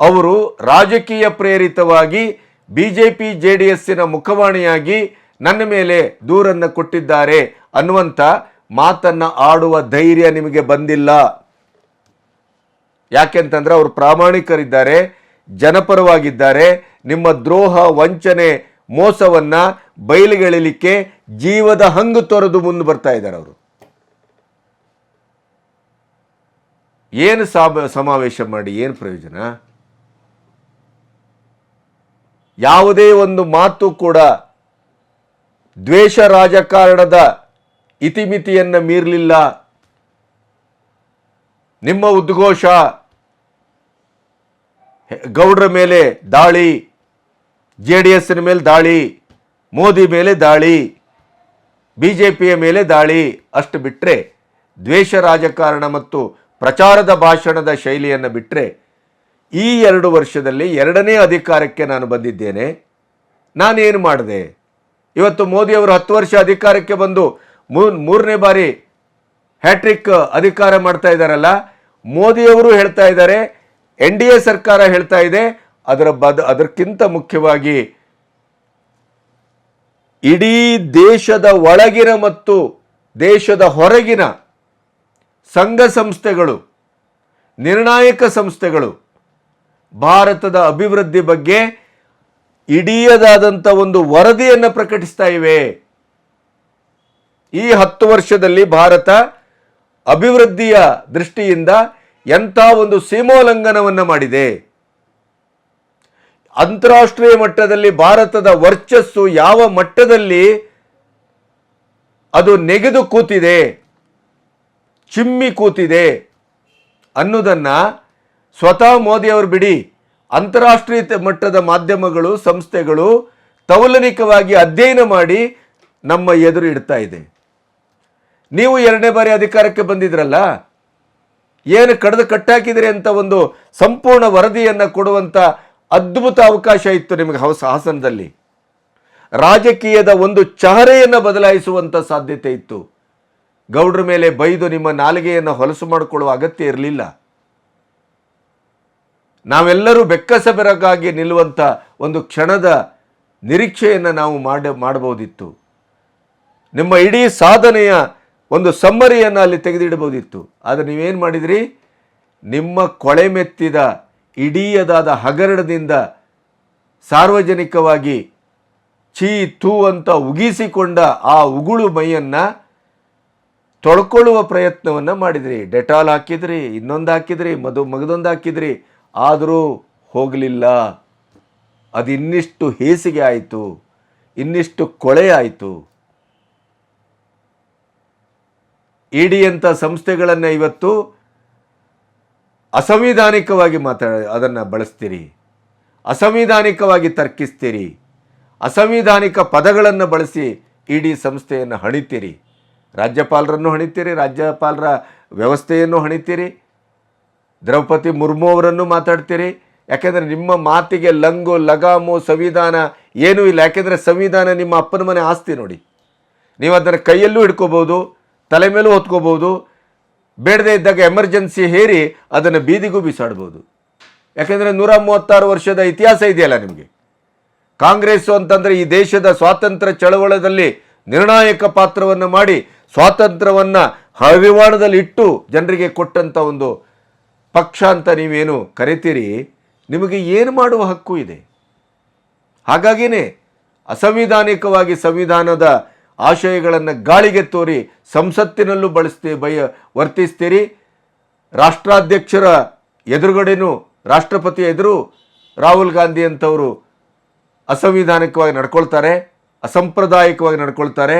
ಅವರು ರಾಜಕೀಯ ಪ್ರೇರಿತವಾಗಿ B J P J D ಎಸ್ಸಿನ ಮುಖವಾಣಿಯಾಗಿ ನನ್ನ ಮೇಲೆ ದೂರನ್ನು ಕೊಟ್ಟಿದ್ದಾರೆ ಅನ್ನುವಂಥ ಮಾತನ್ನು ಆಡುವ ಧೈರ್ಯ ನಿಮಗೆ ಬಂದಿಲ್ಲ. ಯಾಕೆಂತಂದ್ರೆ ಅವರು ಪ್ರಾಮಾಣಿಕರಿದ್ದಾರೆ, ಜನಪರವಾಗಿದ್ದಾರೆ. ನಿಮ್ಮ ದ್ರೋಹ, ವಂಚನೆ ಮೋಸವನ್ನ ಬಯಲಿಗೆಳಿಲಿಕ್ಕೆ ಜೀವದ ಹಂಗು ತೊರೆದು ಮುಂದೆ ಬರ್ತಾ ಇದ್ದಾರೆ ಅವರು. ಏನು ಸಾಬ ಸಮಾವೇಶ ಮಾಡಿ ಏನು ಪ್ರಯೋಜನ? ಯಾವುದೇ ಒಂದು ಮಾತು ಕೂಡ ದ್ವೇಷ ರಾಜಕಾರಣದ ಇತಿಮಿತಿಯನ್ನು ಮೀರಲಿಲ್ಲ. ನಿಮ್ಮ ಉದ್ಘೋಷ ಗೌಡ್ರ ಮೇಲೆ ದಾಳಿ ಜೆ ಡಿ ಎಸ್ಸಿನ ಮೇಲೆ ದಾಳಿ, ಮೋದಿ ಮೇಲೆ ದಾಳಿ ಬಿ ಜೆ ಪಿಯ ಮೇಲೆ ದಾಳಿ, ಅಷ್ಟು ಬಿಟ್ಟರೆ ದ್ವೇಷ ರಾಜಕಾರಣ ಮತ್ತು ಪ್ರಚಾರದ ಭಾಷಣದ ಶೈಲಿಯನ್ನು ಬಿಟ್ಟರೆ ಈ ಎರಡು ವರ್ಷದಲ್ಲಿ ಎರಡನೇ ಅಧಿಕಾರಕ್ಕೆ ನಾನು ಬಂದಿದ್ದೇನೆ. ನಾನೇನು ಮಾಡಿದೆ? ಇವತ್ತು ಮೋದಿಯವರು ಹತ್ತು ವರ್ಷ ಅಧಿಕಾರಕ್ಕೆ ಬಂದು ಮೂರನೇ ಬಾರಿ ಹ್ಯಾಟ್ರಿಕ್ ಅಧಿಕಾರ ಮಾಡ್ತಾ ಇದ್ದಾರಲ್ಲ ಮೋದಿಯವರು ಹೇಳ್ತಾ ಇದ್ದಾರೆ, ಎನ್ ಡಿ ಎ ಸರ್ಕಾರ ಹೇಳ್ತಾ ಇದೆ ಅದರ ಬದ, ಅದಕ್ಕಿಂತ ಮುಖ್ಯವಾಗಿ ಇಡೀ ದೇಶದ ಒಳಗಿನ ಮತ್ತು ದೇಶದ ಹೊರಗಿನ ಸಂಘ ಸಂಸ್ಥೆಗಳು, ನಿರ್ಣಾಯಕ ಸಂಸ್ಥೆಗಳು, ಭಾರತದ ಅಭಿವೃದ್ಧಿ ಬಗ್ಗೆ ಇಡೀಯದಾದಂಥ ಒಂದು ವರದಿಯನ್ನು ಪ್ರಕಟಿಸ್ತಾ ಇವೆ. ಈ ಹತ್ತು ವರ್ಷದಲ್ಲಿ ಭಾರತ ಅಭಿವೃದ್ಧಿಯ ದೃಷ್ಟಿಯಿಂದ ಎಂಥ ಒಂದು ಸೀಮೋಲ್ಲಂಘನವನ್ನು ಮಾಡಿದೆ. ಅಂತಾರಾಷ್ಟ್ರೀಯ ಮಟ್ಟದಲ್ಲಿ ಭಾರತದ ವರ್ಚಸ್ಸು ಯಾವ ಮಟ್ಟದಲ್ಲಿ ಅದು ನೆಗೆದು ಕೂತಿದೆ, ಚಿಮ್ಮಿ ಕೂತಿದೆ ಅನ್ನೋದನ್ನು ಸ್ವತಃ ಮೋದಿಯವರು ಬಿಡಿ. ಅಂತಾರಾಷ್ಟ್ರೀಯ ಮಟ್ಟದ ಮಾಧ್ಯಮಗಳು, ಸಂಸ್ಥೆಗಳು ತೌಲನಿಕವಾಗಿ ಅಧ್ಯಯನ ಮಾಡಿ ನಮ್ಮ ಎದುರು ಇಡ್ತಾ ಇದೆ. ನೀವು ಎರಡನೇ ಬಾರಿ ಅಧಿಕಾರಕ್ಕೆ ಬಂದಿದ್ರಲ್ಲ? ಏನು ಕಡ್ದು ಕಟ್ಟಾಕಿದ್ರೆ ಅಂತ ಒಂದು ಸಂಪೂರ್ಣ ವರದಿಯನ್ನು ಕೊಡುವಂಥ ಅದ್ಭುತ ಅವಕಾಶ ಇತ್ತು ನಿಮಗೆ ಹೌಸ್ ಹಾಸನದಲ್ಲಿ. ರಾಜಕೀಯದ ಒಂದು ಚಹರೆಯನ್ನು ಬದಲಾಯಿಸುವಂಥ ಸಾಧ್ಯತೆ ಇತ್ತು. ಗೌಡ್ರ ಮೇಲೆ ಬೈದು ನಿಮ್ಮ ನಾಲಿಗೆಯನ್ನು ಹೊಲಸು ಮಾಡಿಕೊಳ್ಳುವ ಅಗತ್ಯ ಇರಲಿಲ್ಲ. ನಾವೆಲ್ಲರೂ ಬೆಕ್ಕಸಬೆರಗಾಗಿ ನಿಲ್ಲುವಂಥ ಒಂದು ಕ್ಷಣದ ನಿರೀಕ್ಷೆಯನ್ನು ನಾವು ಮಾಡ, ಮಾಡಬಹುದಿತ್ತು. ನಿಮ್ಮ ಇಡೀ ಸಾಧನೆಯ ಒಂದು ಸಮ್ಮರಿಯನ್ನು ಅಲ್ಲಿ ತೆಗೆದಿಡಬಹುದಿತ್ತು. ಆದರೆ ನೀವೇನು ಮಾಡಿದಿರಿ? ನಿಮ್ಮ ಕೊಳೆ ಮೆತ್ತಿದ ಇಡೀಯದಾದ ಹಗರಣದಿಂದ ಸಾರ್ವಜನಿಕವಾಗಿ ಛೀ ತೂ ಅಂತ ಉಗಿಸಿಕೊಂಡ ಆ ಉಗುಳು ಮೈಯನ್ನು ತೊಳ್ಕೊಳ್ಳುವ ಪ್ರಯತ್ನವನ್ನು ಮಾಡಿದ್ರಿ. ಡೆಟಾಲ್ ಹಾಕಿದ್ರಿ, ಇನ್ನೊಂದು ಹಾಕಿದ್ರಿ, ಮದು ಮಗದೊಂದು ಹಾಕಿದ್ರಿ, ಆದರೂ ಹೋಗಲಿಲ್ಲ. ಅದು ಇನ್ನಿಷ್ಟು ಹೇಸಿಗೆ ಆಯಿತು, ಇನ್ನಿಷ್ಟು ಕೊಳೆ ಆಯಿತು. ಇಡಿಯಂಥ ಸಂಸ್ಥೆಗಳನ್ನು ಇವತ್ತು ಅಸಂವಿಧಾನಿಕವಾಗಿ ಮಾತಾಡ ಅದನ್ನು ಬಳಸ್ತೀರಿ. ಅಸಂವಿಧಾನಿಕವಾಗಿ ತರ್ಕಿಸ್ತೀರಿ. ಅಸಂವಿಧಾನಿಕ ಪದಗಳನ್ನು ಬಳಸಿ ಇಡೀ ಸಂಸ್ಥೆಯನ್ನು ಹಣಿತೀರಿ. ರಾಜ್ಯಪಾಲರನ್ನು ಹಣಿತೀರಿ, ರಾಜ್ಯಪಾಲರ ವ್ಯವಸ್ಥೆಯನ್ನು ಹಣಿತೀರಿ. ದ್ರೌಪದಿ ಮುರ್ಮು ಅವರನ್ನು ಮಾತಾಡ್ತೀರಿ. ಯಾಕೆಂದರೆ ನಿಮ್ಮ ಮಾತಿಗೆ ಲಂಗು, ಲಗಾಮು, ಸಂವಿಧಾನ ಏನೂ ಇಲ್ಲ. ಯಾಕೆಂದರೆ ಸಂವಿಧಾನ ನಿಮ್ಮ ಅಪ್ಪನ ಮನೆ ಆಸ್ತಿ ನೋಡಿ. ನೀವು ಅದನ್ನು ಕೈಯಲ್ಲೂ ಹಿಡ್ಕೋಬೋದು ತಲೆ ಮೇಲೂ ಹೊತ್ಕೋಬೋದು ಬೇಡದೇ ಇದ್ದಾಗ ಎಮರ್ಜೆನ್ಸಿ ಹೇರಿ ಅದನ್ನು ಬೀದಿಗೂ ಬಿಸಾಡ್ಬೋದು. ಯಾಕೆಂದರೆ ನೂರ ಮೂವತ್ತಾರು ವರ್ಷದ ಇತಿಹಾಸ ಇದೆಯಲ್ಲ ನಿಮಗೆ. ಕಾಂಗ್ರೆಸ್ಸು ಅಂತಂದರೆ ಈ ದೇಶದ ಸ್ವಾತಂತ್ರ್ಯ ಚಳವಳದಲ್ಲಿ ನಿರ್ಣಾಯಕ ಪಾತ್ರವನ್ನು ಮಾಡಿ ಸ್ವಾತಂತ್ರ್ಯವನ್ನು ಅಭಿಮಾನದಲ್ಲಿ ಇಟ್ಟು ಜನರಿಗೆ ಕೊಟ್ಟಂಥ ಒಂದು ಪಕ್ಷ ಅಂತ ನೀವೇನು ಕರಿತೀರಿ? ನಿಮಗೆ ಏನು ಮಾಡುವ ಹಕ್ಕು ಇದೆ? ಹಾಗಾಗಿನೇ ಅಸಂವಿಧಾನಿಕವಾಗಿ ಸಂವಿಧಾನದ ಆಶಯಗಳನ್ನು ಗಾಳಿಗೆ ತೋರಿ ಸಂಸತ್ತಿನಲ್ಲೂ ಬಳಸ್ತಿ ಬಯ ವರ್ತಿಸ್ತೀರಿ. ರಾಷ್ಟ್ರಾಧ್ಯಕ್ಷರ ಎದುರುಗಡೆನೂ ರಾಷ್ಟ್ರಪತಿ ಎದುರು ರಾಹುಲ್ ಗಾಂಧಿ ಅಂತವರು ಅಸಂವಿಧಾನಿಕವಾಗಿ ನಡ್ಕೊಳ್ತಾರೆ, ಅಸಂಪ್ರದಾಯಿಕವಾಗಿ ನಡ್ಕೊಳ್ತಾರೆ,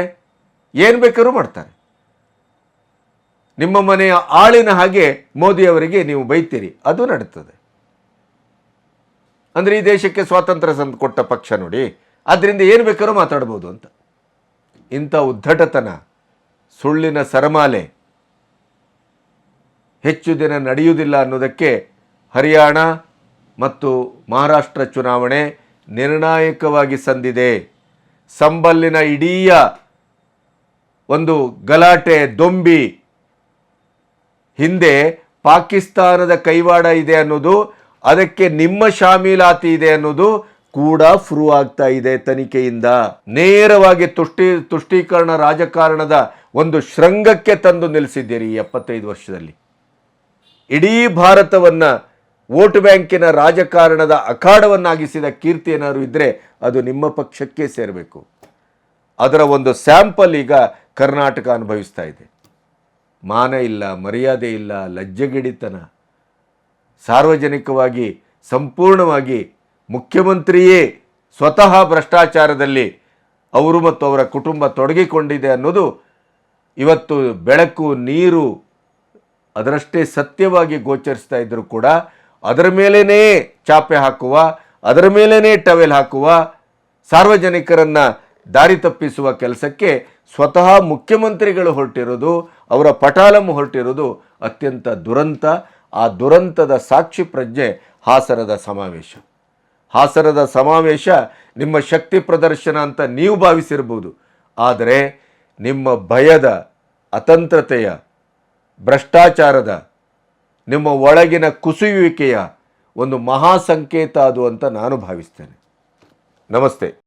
ಏನು ಬೇಕಾದ್ರೂ ಮಾಡ್ತಾರೆ. ನಿಮ್ಮ ಮನೆಯ ಆಳಿನ ಹಾಗೆ ಮೋದಿಯವರಿಗೆ ನೀವು ಬೈತೀರಿ, ಅದು ನಡೀತದೆ. ಅಂದರೆ ಈ ದೇಶಕ್ಕೆ ಸ್ವಾತಂತ್ರ್ಯ ಸಂದು ಕೊಟ್ಟ ಪಕ್ಷ ನೋಡಿ ಅದರಿಂದ ಏನು ಬೇಕಾದ್ರೂ ಮಾತಾಡ್ಬೋದು ಅಂತ. ಇಂಥ ಉದ್ದಟತನ ಸುಳ್ಳಿನ ಸರಮಾಲೆ ಹೆಚ್ಚು ದಿನ ನಡೆಯುವುದಿಲ್ಲ ಅನ್ನೋದಕ್ಕೆ ಹರಿಯಾಣ ಮತ್ತು ಮಹಾರಾಷ್ಟ್ರ ಚುನಾವಣೆ ನಿರ್ಣಾಯಕವಾಗಿ ಸಂದಿದೆ. ಸಂಬಲ್ಲಿನ ಇಡೀ ಒಂದು ಗಲಾಟೆ, ದೊಂಬಿ ಹಿಂದೆ ಪಾಕಿಸ್ತಾನದ ಕೈವಾಡ ಇದೆ ಅನ್ನೋದು, ಅದಕ್ಕೆ ನಿಮ್ಮ ಶಾಮೀಲಾತಿ ಇದೆ ಅನ್ನೋದು ಕೂಡ ಫ್ರೂ ಆಗ್ತಾ ಇದೆ ತನಿಖೆಯಿಂದ. ನೇರವಾಗಿ ತುಷ್ಟಿ, ತುಷ್ಟೀಕರಣ ರಾಜಕಾರಣದ ಒಂದು ಶೃಂಗಕ್ಕೆ ತಂದು ನಿಲ್ಲಿಸಿದ್ದೀರಿ ಈ ಎಪ್ಪತ್ತೈದು ವರ್ಷದಲ್ಲಿ. ಇಡೀ ಭಾರತವನ್ನು ವೋಟ್ ಬ್ಯಾಂಕಿನ ರಾಜಕಾರಣದ ಅಖಾಡವನ್ನಾಗಿಸಿದ ಕೀರ್ತಿ ಏನಾದ್ರು ಇದ್ದರೆ ಅದು ನಿಮ್ಮ ಪಕ್ಷಕ್ಕೆ ಸೇರಬೇಕು. ಅದರ ಒಂದು ಸ್ಯಾಂಪಲ್ ಈಗ ಕರ್ನಾಟಕ ಅನುಭವಿಸ್ತಾ ಇದೆ. ಮಾನ ಇಲ್ಲ, ಮರ್ಯಾದೆ ಇಲ್ಲ, ಲಜ್ಜೆಗಿಡಿತನ. ಸಾರ್ವಜನಿಕವಾಗಿ, ಸಂಪೂರ್ಣವಾಗಿ ಮುಖ್ಯಮಂತ್ರಿಯೇ ಸ್ವತಃ ಭ್ರಷ್ಟಾಚಾರದಲ್ಲಿ ಅವರು ಮತ್ತು ಅವರ ಕುಟುಂಬ ತೊಡಗಿಕೊಂಡಿದೆ ಅನ್ನೋದು ಇವತ್ತು ಬೆಳಕು, ನೀರು ಅದರಷ್ಟೇ ಸತ್ಯವಾಗಿ ಗೋಚರಿಸ್ತಾ ಇದ್ದರೂ ಕೂಡ ಅದರ ಮೇಲೇ ಚಾಪೆ ಹಾಕುವ, ಅದರ ಮೇಲೇ ಟವೆಲ್ ಹಾಕುವ, ಸಾರ್ವಜನಿಕರನ್ನು ದಾರಿ ತಪ್ಪಿಸುವ ಕೆಲಸಕ್ಕೆ ಸ್ವತಃ ಮುಖ್ಯಮಂತ್ರಿಗಳು ಹೊರಟಿರೋದು, ಅವರ ಪಟಾಲಂ ಹೊರಟಿರೋದು ಅತ್ಯಂತ ದುರಂತ. ಆ ದುರಂತದ ಸಾಕ್ಷಿ ಪ್ರಜ್ಞೆ ಹಾಸನದ ಸಮಾವೇಶ. ಹಾಸನದ ಸಮಾವೇಶ ನಿಮ್ಮ ಶಕ್ತಿ ಪ್ರದರ್ಶನ ಅಂತ ನೀವು ಭಾವಿಸಿರ್ಬೋದು. ಆದರೆ ನಿಮ್ಮ ಭಯದ, ಅತಂತ್ರತೆಯ, ಭ್ರಷ್ಟಾಚಾರದ, ನಿಮ್ಮ ಒಳಗಿನ ಕುಸಿಯುವಿಕೆಯ ಒಂದು ಮಹಾ ಸಂಕೇತ ಅದು ಅಂತ ನಾನು ಭಾವಿಸ್ತೇನೆ. ನಮಸ್ತೆ.